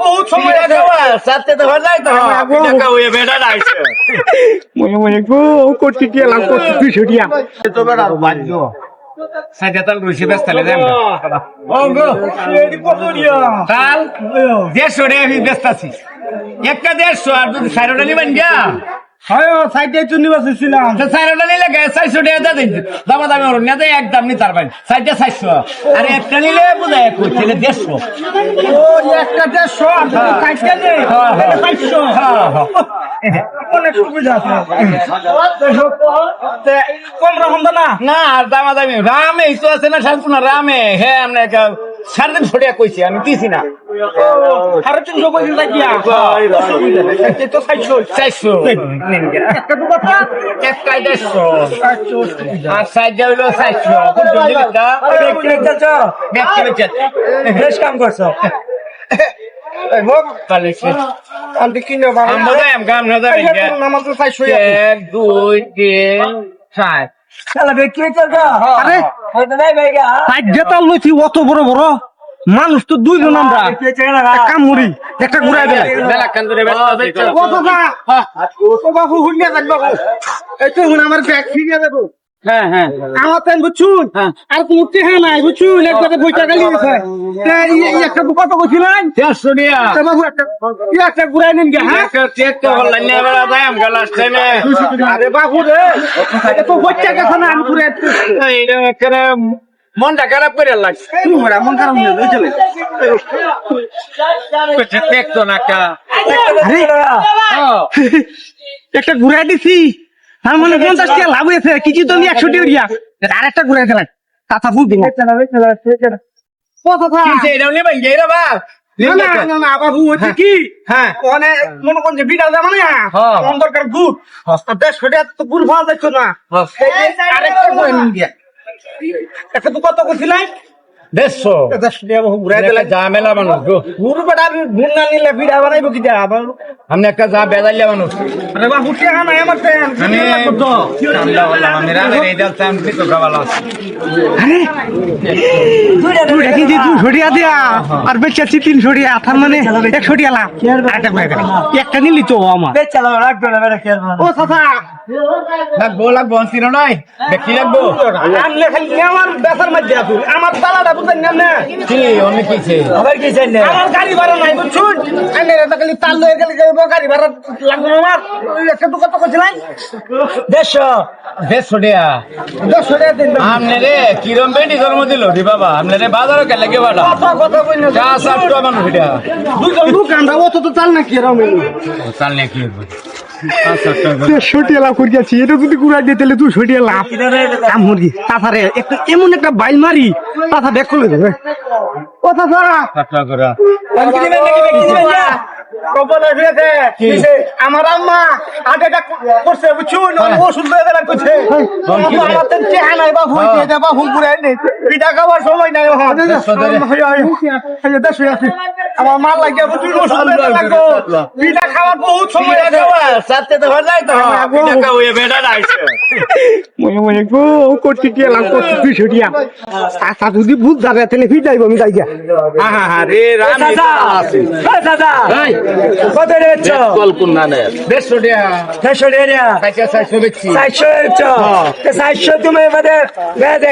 বহুত সময় সাথে তো হয়ে যায় তো। টাকা হয়ে বেটা রাইছে। মনে মনে গো করতে গেলাম করতে দুইশো টিয়া তো বেটা বাধ্য সাইডে তাল রুশি ব্যস্ত তাহলে যাই এটি কত তাল দেড়শো টাকা আমি ব্যস্ত আছি। একটা দেড়শো আর যদি সাইডটা নিবেন গিয়া? হয় সাইডে চুনি বাসেছিলাম তো সাইডটা নিলে গে চারশো টাকা দিয়ে দিন। দামা দামি ওর না একদম নি তার বাইন। সাইডটা চারশো। আর একটা নিলে বোঝায় এক করছে দেড়শো। ও একটা দেড়শো আর সাইডটা নেই হ্যাঁ, হ্যাঁ। চারশো হ্যাঁ। অনেক সুবিধা আছে। কম রকম না? না দামা দামি। রামে তো আছে না শান্তনা রামে। হ্যাঁ আমরা সাড়ে তিনশো কইছি আমি দিছি না। সাড়ে তিনশো পঁচিশ লাগিয়া তো চারশো। চারশো। একটা দু কথা একটা দেড়শো। আর হইল। বেশ কাম করছ। এক দুই তিন চার। আরে সাইডে তাল লইছি অত বড় বড়। মানুষ তো দুইজন আমরা। একটা মুড়ি একটা ঘুরাই দেয় মেলা কান ধরে ব্যস্ত আছি তো। কত না ও বাবু। হুন্ডিয়া থাকবে। এই তো আমার ব্যাগ ফিরিয়ে দেবো। হ্যাঁ হ্যাঁ। আমার তেন বুঝছুন? আর কোনো টেহা নাই বুঝছুন? একসাথে বইটা গালি গেছে একটা কত বলছিলেন দেড়শো টাকা তা বাবু একটা কি একটা ঘুরাই নিন গে হ্যাঁ? একটা চেক তো হল্লাই না বেড়া যাই আমরা লাস্ট টাইমে আরে বাবু রে। তো বইটা গেছে না আমি ঘুরে এইটা মনটা খারাপ করে লাগছে মন খারাপ হয়ে চলে। চেক না হ্যাঁ। একটা ঘুরাই দিছি। তার মানে পঞ্চাশ টাকা লাভ হয়েছে কিছু তো একশো টাকা দিয়া আর একটা ঘুরাই দিলেন তাতা বুঝবি না কথা কিসে এটাও নেবেন? গে রে বা না না না না বাবু হচ্ছে কি? হ্যাঁ। ওখানে মনে করছে বিড়া না হ্যাঁ। দরকার গুড় আর দেড় সোটা তো গুড় পাওয়া যাচ্ছে না। এই যে আরেকটা গিয়া একটা তো কত করছিলেন দেড়শো ঝামেলা মানুষ গো। গুড় বেটা গুড় না নিলে বিড়া বানাইবো কি আবার আমি একটা যা বেদাইলে মানুষ। আরে বেচাচ্ছি তিনশো টাকা তার মানে একশো টাকা লাভ। একটা নিলি তো আমার। ও চাচা! লাগবো লাগবো নয় দেখি লাগবো? আমার বেসার মধ্যে আসুন আমার তালাটা বুঝেন না কি অনেক কিছু আমার গাড়ি ভাড়া নাই বুঝছুন? আমি এটা খালি তাল লয়ে গেলে গাড়ি ভাড়া লাগবে না আমার। একটা তো কত করছিলেন দেড়শো দেড়শো টাকা। দেড়শো টাকা দিন আমনে রে কিরম বেটি জন্ম দিল রে বাবা? আমনে রে বাজারও কে লাগে বাড়া কত কত কইন চা সাপ তো মানুষ এটা। দুজন লোক আমরা অত তো চাল না কি চাল নিয়ে কি হবে লাভ করে গেছি এটা যদি ঘুরাই দিয়ে তাহলে দুশো টাকা লাভ। কাম মুরগি তাছাড়া একটা এমন একটা বাইল মারি তাছা ব্যাক করে দেবে। ও করে। কিসে? আমার আম্মা আগে করছে বুঝছুন ওর ওষুধ করছে। বাবু, আমার চেহারা নাই বাবু দিয়ে দে বাবু ঘুরে পিঠা খাবার সময় নাই আমার লাগে বুঝছুন ওষুধ লাগবো পিঠা খাবার বহুত সময় আছে। সাথে তো হয়ে যায় তো হয়ে বেটা রাইছে মনে মনে গো করতে গেলাম করতে দুইশো টাকা তাছা যদি ভুল যাবে তাহলে ফিট যাইব আমি যাই গিয়া হ্যাঁ হ্যাঁ রে রাম আছে এই কত কল কোন না নে টাকা টাকা তুমি মানে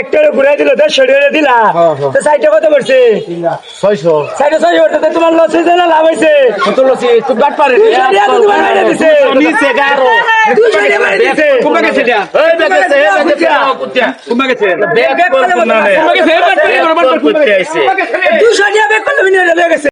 একটা ঘুরে দিল দেড়শো টাকা দিলা। তো সাইডে কত করছে ছয়শো। সাইডে ছয় করতে তোমার লস হয়েছে না লাভ হয়েছে কত লসি? তুই গাট পারে। দুইশো তোমার বাইরে দিছে। নিচে গারো দিছে। এই বেগেছে এই বেগেছে বেগ বেগ করলে গেছে।